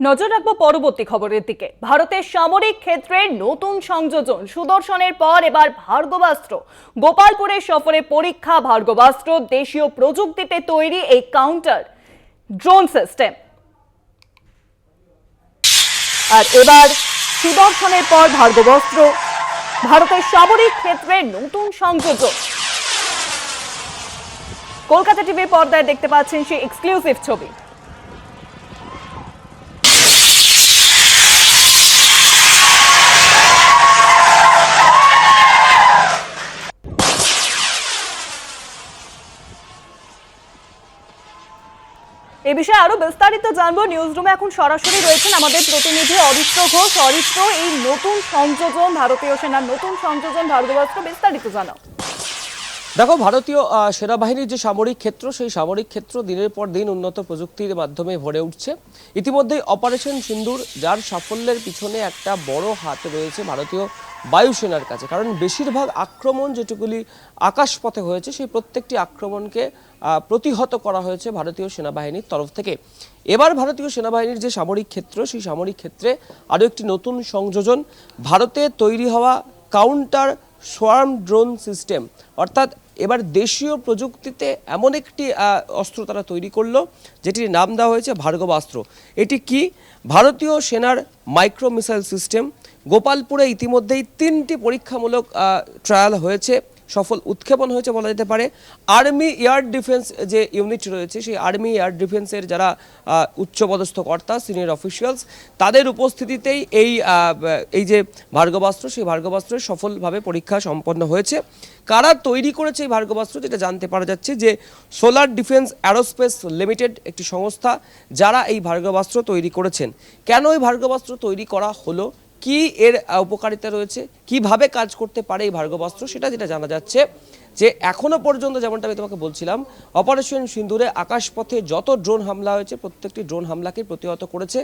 নজর রাখব পরবর্তী খবরের দিকে। ভারতের সামরিক ক্ষেত্রে নতুন সংযোজন সুদর্শনের পর এবার ভার্গবাস্ত্র। গোপালপুরের সফরে পরীক্ষা, ভার্গবাস্ত্র, দেশীয় প্রযুক্তিতে তৈরি এই কাউন্টার ড্রোন সিস্টেম আর এবার সুদর্শনের পর ভার্গবাস্ত্র। ভারতের সামরিক ক্ষেত্রে নতুন সংযোজন। কলকাতা টিভির পর্দায় দেখতে পাচ্ছেন সেই এক্সক্লুসিভ ছবি। এ বিষয়ে আরও বিস্তারিত জানব। নিউজ রুমে এখন সরাসরি রয়েছেন আমাদের প্রতিনিধি অরিত্র ঘোষ। অরিত্র এই নতুন সংযোজন, ভারতীয় সেনার নতুন সংযোজন ভারতবস্ত্র বিস্তারিত জানাও। দেখো, ভারতীয় সেনাবাহিনীর যে সামরিক ক্ষেত্র, সেই সামরিক ক্ষেত্র দিনের পর দিন উন্নত প্রযুক্তির মাধ্যমে ভরে উঠছে। ইতিমধ্যেই অপারেশন সিন্দুর, যার সাফল্যের পিছনে একটা বড় হাত রয়েছে ভারতীয় বায়ুসেনার কাছে। কারণ বেশিরভাগ আক্রমণ যেটুকুলি আকাশপথে হয়েছে, সেই প্রত্যেকটি আক্রমণকে প্রতিহত করা হয়েছে ভারতীয় সেনাবাহিনীর তরফ থেকে। এবার ভারতীয় সেনাবাহিনীর যে সামরিক ক্ষেত্র, সেই সামরিক ক্ষেত্রে আরও একটি নতুন সংযোজন, ভারতে তৈরি হওয়া কাউন্টার সোয়ার্ম ড্রোন সিস্টেম, অর্থাৎ এবার দেশীয় প্রযুক্তিতে এমন একটি অস্ত্র তারা তৈরি করল, যেটির নাম দেওয়া হয়েছে ভার্গব অস্ত্র এটি কি? ভারতীয় সেনার মাইক্রো মিসাইল সিস্টেম। গোপালপুরে ইতিমধ্যেই তিনটি পরীক্ষামূলক ট্রায়াল হয়েছে। সফল উৎক্ষেপণ হয়েছে বলা যেতে পারে। আর্মি এয়ার ডিফেন্স যে ইউনিট রয়েছে, সেই আর্মি এয়ার ডিফেন্সের যারা উচ্চপদস্থ কর্তা সিনিয়র অফিসিয়ালস তাদের উপস্থিতিতেই এই এই যে ভার্গবাস্ত্র, সেই ভার্গবাস্ত্রের সফলভাবে পরীক্ষা সম্পন্ন হয়েছে। কারা তৈরি করেছে এই ভার্গবাস্ত্র যেটা জানতে পারা যাচ্ছে যে সোলার ডিফেন্স অ্যারোস্পেস লিমিটেড একটি সংস্থা, যারা এই ভার্গবাস্ত্র তৈরি করেছেন। কেন এই ভার্গবাস্ত্র তৈরি করা হলো? কি এর উপকারিতা রয়েছে? কীভাবে কাজ করতে পারে এই ভার্গবস্ত্র সেটা যেটা জানা যাচ্ছে যে এখনও পর্যন্ত যেমনটা আমি তোমাকে বলছিলাম অপারেশন সিন্দুরে আকাশপথে যত ড্রোন হামলা হয়েছে, প্রত্যেকটি ড্রোন হামলাকে প্রতিহত করেছে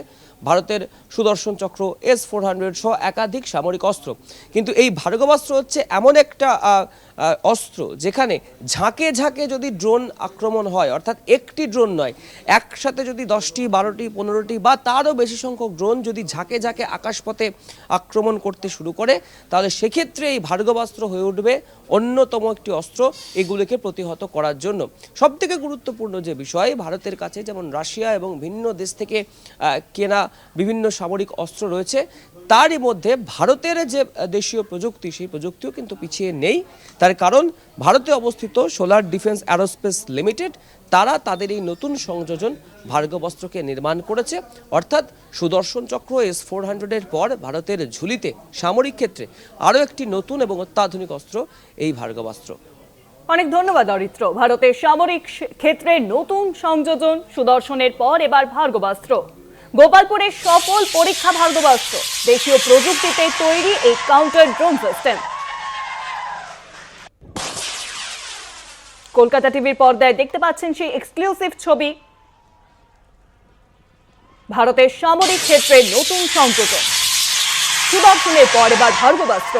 ভারতের সুদর্শন চক্র এস ফোর হান্ড্রেড সহ একাধিক সামরিক অস্ত্র। কিন্তু এই ভার্গবাস্ত্র হচ্ছে এমন একটা অস্ত্র যেখানে ঝাঁকে ঝাঁকে যদি ড্রোন আক্রমণ হয়, অর্থাৎ একটি ড্রোন নয়, একসাথে যদি দশটি, বারোটি, পনেরোটি বা তারও বেশি সংখ্যক ড্রোন যদি ঝাঁকে ঝাঁকে আকাশপথে আক্রমণ করতে শুরু করে, তাহলে সেক্ষেত্রে এই ভার্গবাস্ত্র হয়ে উঠবে অন্যতম একটি অস্ত্র। এগুলোকে প্রতিহত করার জন্য। সবথেকে গুরুত্বপূর্ণ যে বিষয়, ভারতের কাছে যেমন রাশিয়া এবং ভিন্ন দেশ থেকে কেনা বিভিন্ন সামরিক অস্ত্র রয়েছে, তারই মধ্যে ভারতের যে দেশীয় প্রযুক্তি, সেই প্রযুক্তিও কিন্তু পিছিয়ে নেই। তার কারণ, ভারতে অবস্থিত সোলার ডিফেন্স অ্যারোস্পেস লিমিটেড, তারা তাদের এই নতুন সংযোজন ভার্গবস্ত্রকে নির্মাণ করেছে। অর্থাৎ, সুদর্শন চক্র এস ফোর হান্ড্রেডের পর ভারতের ঝুলিতে সামরিক ক্ষেত্রে আরও একটি নতুন এবং অত্যাধুনিক অস্ত্র, এই ভার্গবাস্ত্র অনেক ধন্যবাদ, অরিত্র। ভারতের সামরিক ক্ষেত্রে নতুন সংযোজন সুদর্শনের পর এবার ভার্গবাস্ত্র। গোপালপুরের সফল পরীক্ষা ভার্গবাস্ত্র। দেশীয় প্রযুক্তিতে তৈরি এই কাউন্টার ড্রোন সিস্টেম কলকাতা টিভির পর্দায় দেখতে পাচ্ছেন সেই এক্সক্লুসিভ ছবি। ভারতের সামরিক ক্ষেত্রে নতুন সংযোজন। সুদর্শনের পর এবার ভার্গবাস্ত্র।